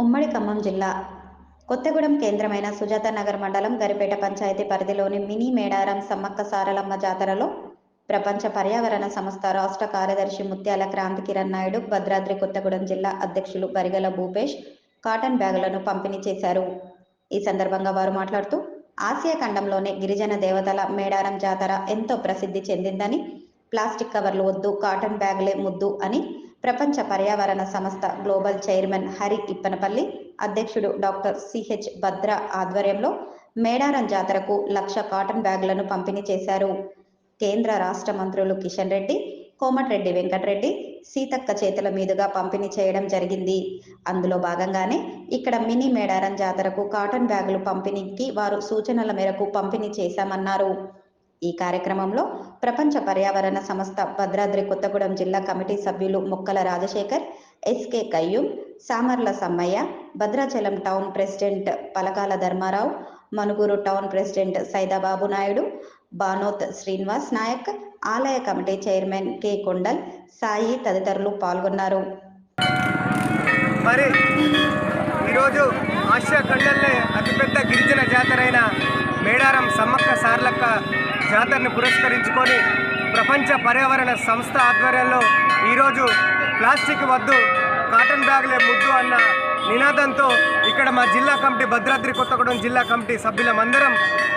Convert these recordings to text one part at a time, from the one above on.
ఉమ్మడి ఖమ్మం జిల్లా కొత్తగూడెం కేంద్రమైన సుజాత నగర్ మండలం గరిపేట పంచాయతీ పరిధిలోని మినీ మేడారం సమ్మక్క సారలమ్మ జాతరలో ప్రపంచ పర్యావరణ సంస్థ రాష్ట్ర కార్యదర్శి ముత్యాల క్రాంతి కిరణ్ నాయుడు భద్రాద్రి కొత్తగూడెం జిల్లా అధ్యక్షులు బరిగల భూపేష్ కాటన్ బ్యాగులను పంపిణీ చేశారు. ఈ సందర్భంగా వారు మాట్లాడుతూ ఆసియా ఖండంలోనే గిరిజన దేవతల మేడారం జాతర ఎంతో ప్రసిద్ధి చెందిందని ప్లాస్టిక్ కవర్లు వద్దు కాటన్ బ్యాగులే ముద్దు అని ప్రపంచ పర్యావరణ సంస్థ గ్లోబల్ చైర్మన్ హరి ఇప్పనపల్లి అధ్యక్షుడు డాక్టర్ సిహెచ్ భద్ర ఆధ్వర్యంలో మేడారం జాతరకు లక్ష కాటన్ బ్యాగులను పంపిణీ చేశారు. కేంద్ర రాష్ట్ర మంత్రులు కిషన్ రెడ్డి కోమటిరెడ్డి వెంకటరెడ్డి సీతక్క చేతుల మీదుగా పంపిణీ చేయడం జరిగింది. అందులో భాగంగానే ఇక్కడ మినీ మేడారం జాతరకు కాటన్ బ్యాగులు పంపిణీకి వారు సూచనల మేరకు పంపిణీ చేశామన్నారు. ఈ కార్యక్రమంలో ప్రపంచ పర్యావరణ సంస్థ భద్రాద్రి కొత్తగూడెం జిల్లా కమిటీ సభ్యులు Mokkala Rajasekhar SK Qayyum Samarla Sammaiah Bhadrachalam town president Palakala Dharmarao Manuguru town president Saidababu Naidu Banoth Srinivas Naik ఆలయ committee chairman K Kondal Sai తదితరులు పాల్గొన్నారు. మరి ఈరోజు ఆసియా ఖండంలో అతిపెద్ద గిరిజన జాతరైన మేడారం సమ్మక్క సార్లక్క జాతరను పురస్కరించుకొని ప్రపంచ పర్యావరణ సంస్థ ఆధ్వర్యంలో ఈరోజు ప్లాస్టిక్ వద్దు కాటన్ బ్యాగులే ముద్దు అన్న నినాదంతో ఇక్కడ మా జిల్లా కమిటీ భద్రాద్రి కొత్తగూడెం జిల్లా కమిటీ సభ్యులమందరం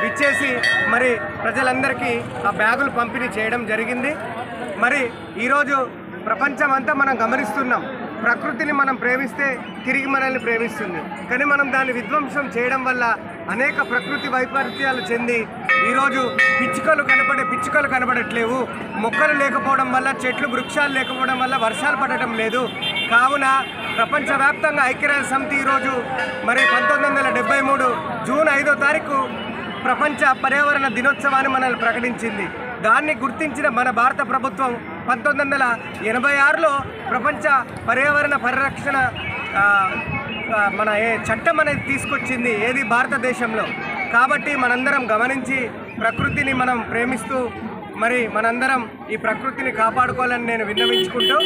ఇచ్చేసి మరి ప్రజలందరికీ ఆ బ్యాగులు పంపిణీ చేయడం జరిగింది. మరి ఈరోజు ప్రపంచమంతా మనం గమనిస్తున్నాం. ప్రకృతిని మనం ప్రేమిస్తే తిరిగి మనల్ని ప్రేమిస్తుంది. కానీ మనం దాన్ని విధ్వంసం చేయడం వల్ల అనేక ప్రకృతి వైపరీత్యాలు చెంది ఈరోజు పిచ్చుకలు కనపడే పిచ్చుకలు కనపడట్లేవు మొక్కలు లేకపోవడం వల్ల చెట్లు వృక్షాలు లేకపోవడం వల్ల వర్షాలు పడటం లేదు. కావున ప్రపంచవ్యాప్తంగా ఐక్యరాజ్య సమితి ఈరోజు మరి పంతొమ్మిది వందల డెబ్బై మూడు జూన్ ఐదో తారీఖు ప్రపంచ పర్యావరణ దినోత్సవాన్ని మనల్ని ప్రకటించింది. దాన్ని గుర్తించిన మన భారత ప్రభుత్వం పంతొమ్మిది వందల ఎనభై ఆరులో ప్రపంచ పర్యావరణ పరిరక్షణ మన ఏ చట్టం అనేది తీసుకొచ్చింది. ఏది? భారతదేశంలో. కాబట్టి మనందరం గమనించి ప్రకృతిని మనం ప్రేమిస్తూ మరి మనందరం ఈ ప్రకృతిని కాపాడుకోవాలని నేను విన్నవించుకుంటూ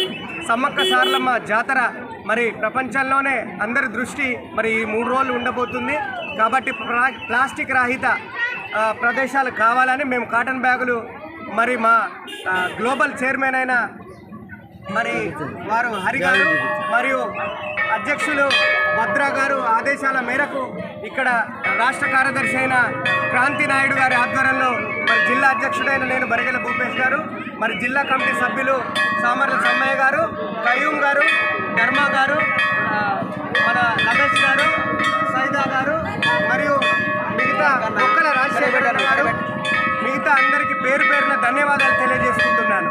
సమ్మక్క సార్లమ్మ జాతర మరి ప్రపంచంలోనే అందరి దృష్టి మరి ఈ మూడు రోజులు ఉండబోతుంది. కాబట్టి ప్లా- ప్లాస్టిక్ రహిత ప్రదేశాలు కావాలని మేము కాటన్ బ్యాగులు మరి మా గ్లోబల్ చైర్మన్ అయిన మరి వారు హరి గారు మరియు అధ్యక్షులు భద్రా గారు ఆదేశాల మేరకు ఇక్కడ రాష్ట్ర కార్యదర్శి అయిన క్రాంతి నాయుడు గారి ఆధ్వర్యంలో మరి జిల్లా అధ్యక్షుడైన నేను బరిగెల భూపేష్ గారు మరి జిల్లా కమిటీ సభ్యులు సామర్ల సమ్మయ్య గారు కయూమ్ గారు ధర్మ గారు మన రమేష్ గారు సైదా గారు మరియు మిగతా మొక్కల రాజశేఖర్ గారు మిగతా అందరికీ పేరు పేరున ధన్యవాదాలు తెలియజేసుకుంటున్నాను.